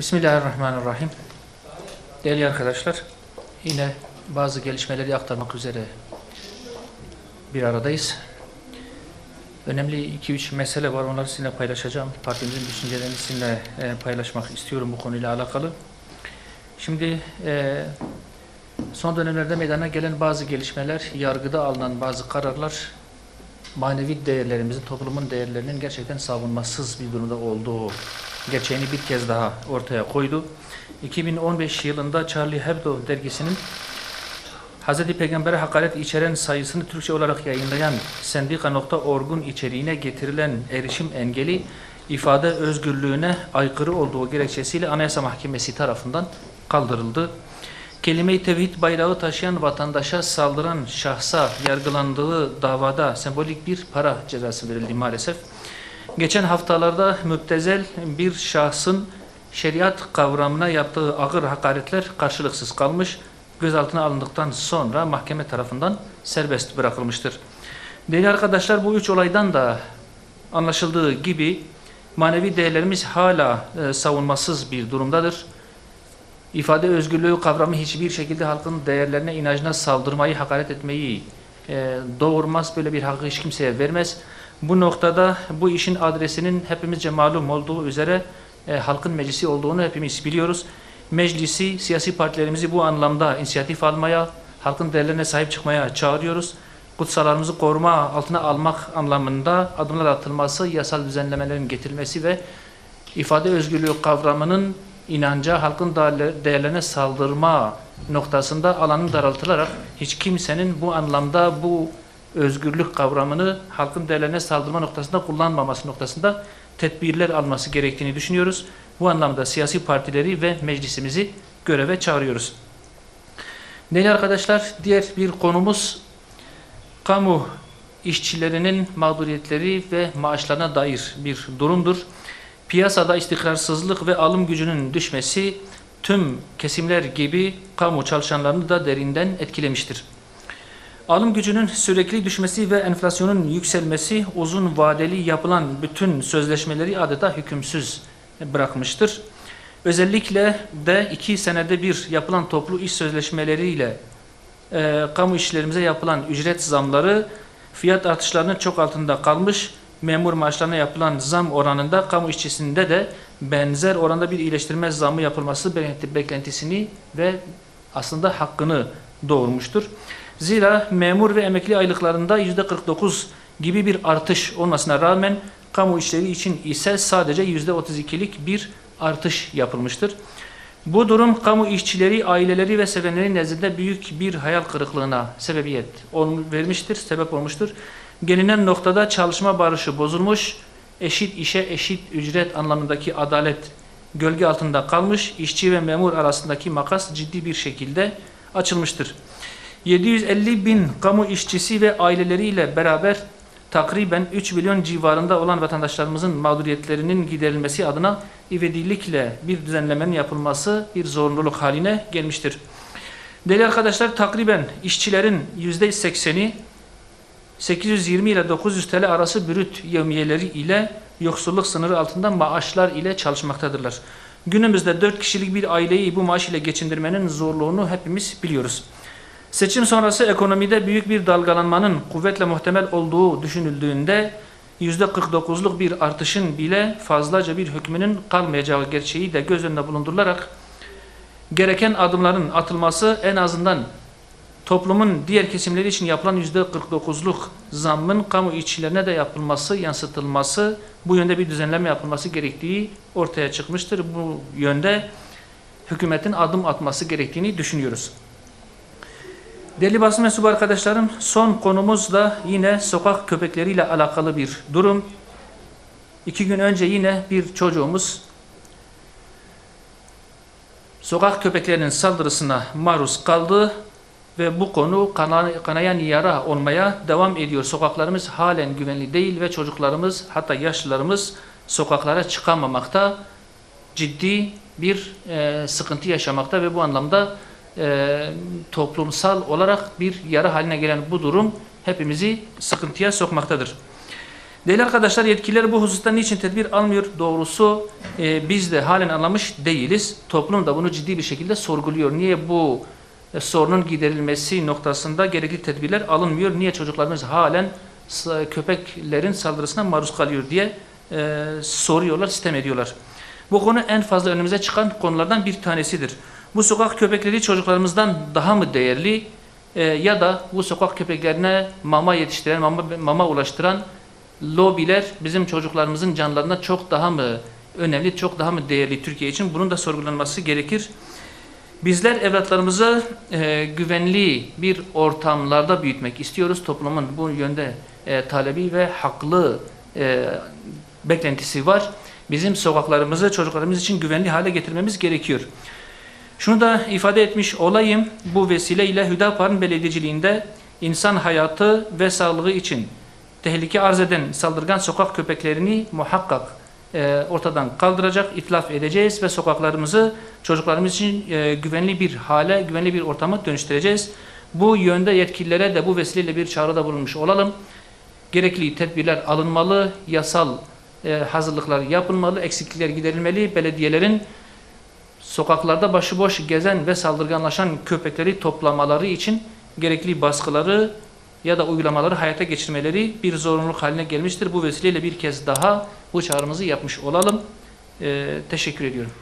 Bismillahirrahmanirrahim. Değerli arkadaşlar, yine bazı gelişmeleri aktarmak üzere bir aradayız. Önemli 2-3 mesele var, onları sizinle paylaşacağım. Partimizin düşüncelerini sizinle e, paylaşmak istiyorum bu konuyla alakalı. Şimdi e, son dönemlerde meydana gelen bazı gelişmeler, yargıda alınan bazı kararlar, manevi değerlerimizin, toplumun değerlerinin gerçekten savunmasız bir durumda olduğu gerçeğini bir kez daha ortaya koydu. 2015 yılında Charlie Hebdo dergisinin Hz. Peygamber'e hakaret içeren sayısını Türkçe olarak yayınlayan Sendika.org'un içeriğine getirilen erişim engeli ifade özgürlüğüne aykırı olduğu gerekçesiyle Anayasa Mahkemesi tarafından kaldırıldı. Kelime-i tevhid bayrağı taşıyan vatandaşa saldıran şahsa yargılandığı davada sembolik bir para cezası verildi maalesef. Geçen haftalarda müptezel bir şahsın şeriat kavramına yaptığı ağır hakaretler karşılıksız kalmış, gözaltına alındıktan sonra mahkeme tarafından serbest bırakılmıştır. Değerli arkadaşlar bu üç olaydan da anlaşıldığı gibi manevi değerlerimiz hala e, savunmasız bir durumdadır. İfade özgürlüğü kavramı hiçbir şekilde halkın değerlerine, inancına saldırmayı, hakaret etmeyi e, doğurmaz. Böyle bir hakkı hiç kimseye vermez. Bu noktada bu işin adresinin hepimizce malum olduğu üzere e, halkın meclisi olduğunu hepimiz biliyoruz. Meclisi, siyasi partilerimizi bu anlamda inisiyatif almaya, halkın değerlerine sahip çıkmaya çağırıyoruz. Kutsallarımızı koruma altına almak anlamında adımlar atılması, yasal düzenlemelerin getirilmesi ve ifade özgürlüğü kavramının inanca, halkın değerlerine saldırma noktasında alanın daraltılarak hiç kimsenin bu anlamda bu özgürlük kavramını halkın değerlerine saldırma noktasında kullanmaması noktasında tedbirler alması gerektiğini düşünüyoruz. Bu anlamda siyasi partileri ve meclisimizi göreve çağırıyoruz. Değerli arkadaşlar, diğer bir konumuz kamu işçilerinin mağduriyetleri ve maaşlarına dair bir durumdur. Piyasada istikrarsızlık ve alım gücünün düşmesi tüm kesimler gibi kamu çalışanlarını da derinden etkilemiştir. Alım gücünün sürekli düşmesi ve enflasyonun yükselmesi uzun vadeli yapılan bütün sözleşmeleri adeta hükümsüz bırakmıştır. Özellikle de iki senede bir yapılan toplu iş sözleşmeleriyle e, kamu işçilerimize yapılan ücret zamları fiyat artışlarının çok altında kalmış. Memur maaşlarına yapılan zam oranında kamu işçisinde de benzer oranda bir iyileştirme zamı yapılması beklentisini ve aslında hakkını doğurmuştur. Zira memur ve emekli aylıklarında yüzde 49 gibi bir artış olmasına rağmen kamu işleri için ise sadece yüzde 32'lik bir artış yapılmıştır. Bu durum kamu işçileri, aileleri ve sevenleri nezdinde büyük bir hayal kırıklığına sebebiyet vermiştir, sebep olmuştur. Gelinen noktada çalışma barışı bozulmuş, eşit işe eşit ücret anlamındaki adalet gölge altında kalmış, işçi ve memur arasındaki makas ciddi bir şekilde açılmıştır. 750 bin kamu işçisi ve aileleriyle beraber takriben 3 milyon civarında olan vatandaşlarımızın mağduriyetlerinin giderilmesi adına ivedilikle bir düzenlemenin yapılması bir zorunluluk haline gelmiştir. Değerli arkadaşlar takriben işçilerin %80'i 820 ile 900 TL arası brüt yevmiyeleri ile yoksulluk sınırı altında maaşlar ile çalışmaktadırlar. Günümüzde 4 kişilik bir aileyi bu maaş ile geçindirmenin zorluğunu hepimiz biliyoruz. Seçim sonrası ekonomide büyük bir dalgalanmanın kuvvetle muhtemel olduğu düşünüldüğünde %49'luk bir artışın bile fazlaca bir hükmünün kalmayacağı gerçeği de göz önünde bulundurularak gereken adımların atılması en azından toplumun diğer kesimleri için yapılan %49'luk zammın kamu işçilerine de yapılması, yansıtılması, bu yönde bir düzenleme yapılması gerektiği ortaya çıkmıştır. Bu yönde hükümetin adım atması gerektiğini düşünüyoruz. Değerli basın mensubu arkadaşlarım, son konumuz da yine sokak köpekleriyle alakalı bir durum. İki gün önce yine bir çocuğumuz sokak köpeklerinin saldırısına maruz kaldı ve bu konu kanayan yara olmaya devam ediyor. Sokaklarımız halen güvenli değil ve çocuklarımız hatta yaşlılarımız sokaklara çıkamamakta ciddi bir e, sıkıntı yaşamakta ve bu anlamda e, toplumsal olarak bir yara haline gelen bu durum hepimizi sıkıntıya sokmaktadır. Değerli arkadaşlar yetkililer bu hususta niçin tedbir almıyor? Doğrusu e, biz de halen anlamış değiliz. Toplum da bunu ciddi bir şekilde sorguluyor. Niye bu e, sorunun giderilmesi noktasında gerekli tedbirler alınmıyor? Niye çocuklarımız halen köpeklerin saldırısına maruz kalıyor diye e, soruyorlar, sistem ediyorlar. Bu konu en fazla önümüze çıkan konulardan bir tanesidir. Bu sokak köpekleri çocuklarımızdan daha mı değerli e, ya da bu sokak köpeklerine mama yetiştiren, mama, mama ulaştıran lobiler bizim çocuklarımızın canlarına çok daha mı önemli, çok daha mı değerli Türkiye için? Bunun da sorgulanması gerekir. Bizler evlatlarımızı e, güvenli bir ortamlarda büyütmek istiyoruz. Toplumun bu yönde e, talebi ve haklı e, beklentisi var. Bizim sokaklarımızı çocuklarımız için güvenli hale getirmemiz gerekiyor. Şunu da ifade etmiş olayım. Bu vesileyle Hüdapar'ın belediyeciliğinde insan hayatı ve sağlığı için tehlike arz eden saldırgan sokak köpeklerini muhakkak e, ortadan kaldıracak, itlaf edeceğiz ve sokaklarımızı çocuklarımız için e, güvenli bir hale, güvenli bir ortama dönüştüreceğiz. Bu yönde yetkililere de bu vesileyle bir çağrıda bulunmuş olalım. Gerekli tedbirler alınmalı, yasal e, hazırlıklar yapılmalı, eksiklikler giderilmeli, belediyelerin sokaklarda başıboş gezen ve saldırganlaşan köpekleri toplamaları için gerekli baskıları ya da uygulamaları hayata geçirmeleri bir zorunluluk haline gelmiştir. Bu vesileyle bir kez daha bu çağrımızı yapmış olalım. Ee, teşekkür ediyorum.